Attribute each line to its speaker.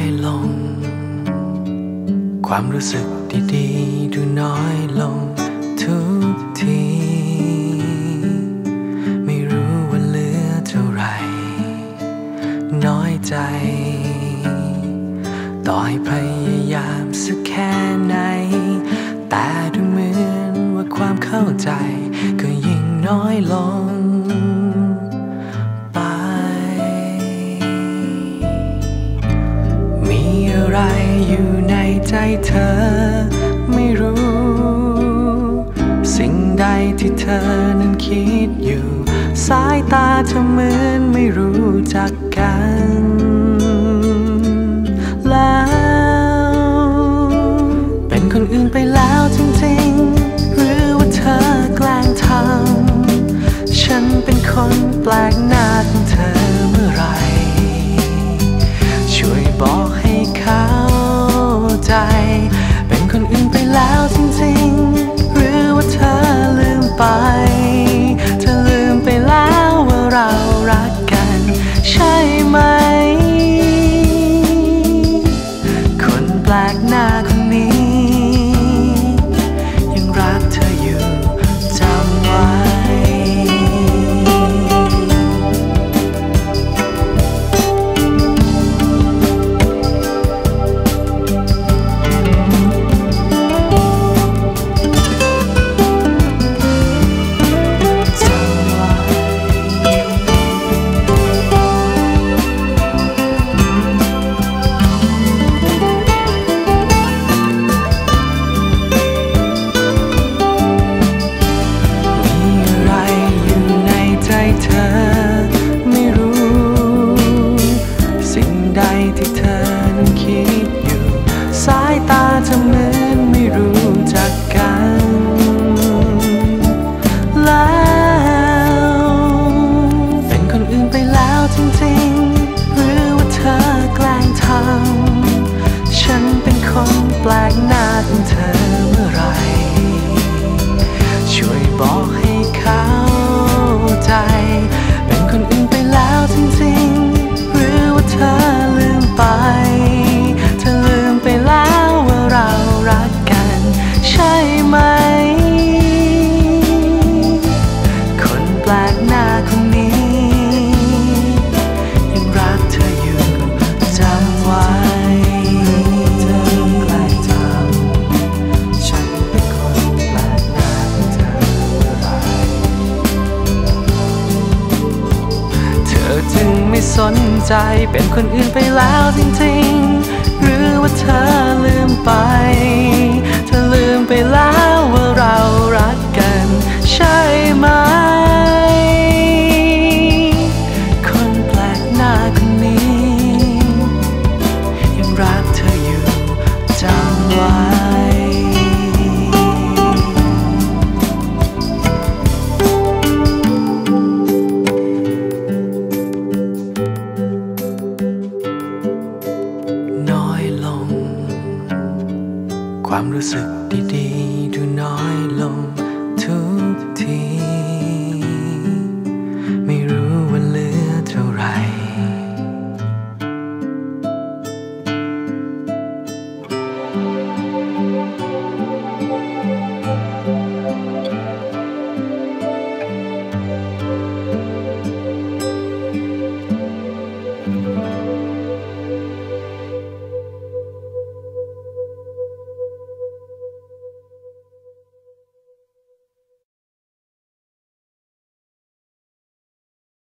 Speaker 1: อยลง ความรู้สึกดีๆ ดูน้อยลงทุกที ไม่รู้ว่าเหลือเท่าไร น้อยใจ ต่อให้พยายามสักแค่ไหน แต่ดูเหมือนว่าความเข้าใจ ก็ยิ่งน้อยลง อยู่ในใจเธอ ไม่รู้ สิ่งใดที่เธอนั้นคิดอยู่ สายตาเธอเหมือนไม่รู้จักกัน แล้ว เป็นคนอื่นไปแล้วจริงๆ หรือว่าเธอแกล้งทำฉันเป็นคนแปลกหน้าของเธอ เธอไม่รู้ สิ่งใดที่เธอนั้นคิดอยู่ สายตาเธอเหมือนไม่รู้จักกัน แล้ว เป็นคนอื่นไปแล้วจริงๆ ลกหน้าคนนี้ ยังรักเธออยู่จำไว้เธอแกล้ทำฉันเป็นคนแปลกหน้าของเธอเมื่อไรเธอจึงไม่สนใจเป็นคนอื่นไปแล้วจริงๆ หรือว่าเธอลืมไป ความรู้สึกดีๆดูน้อยลง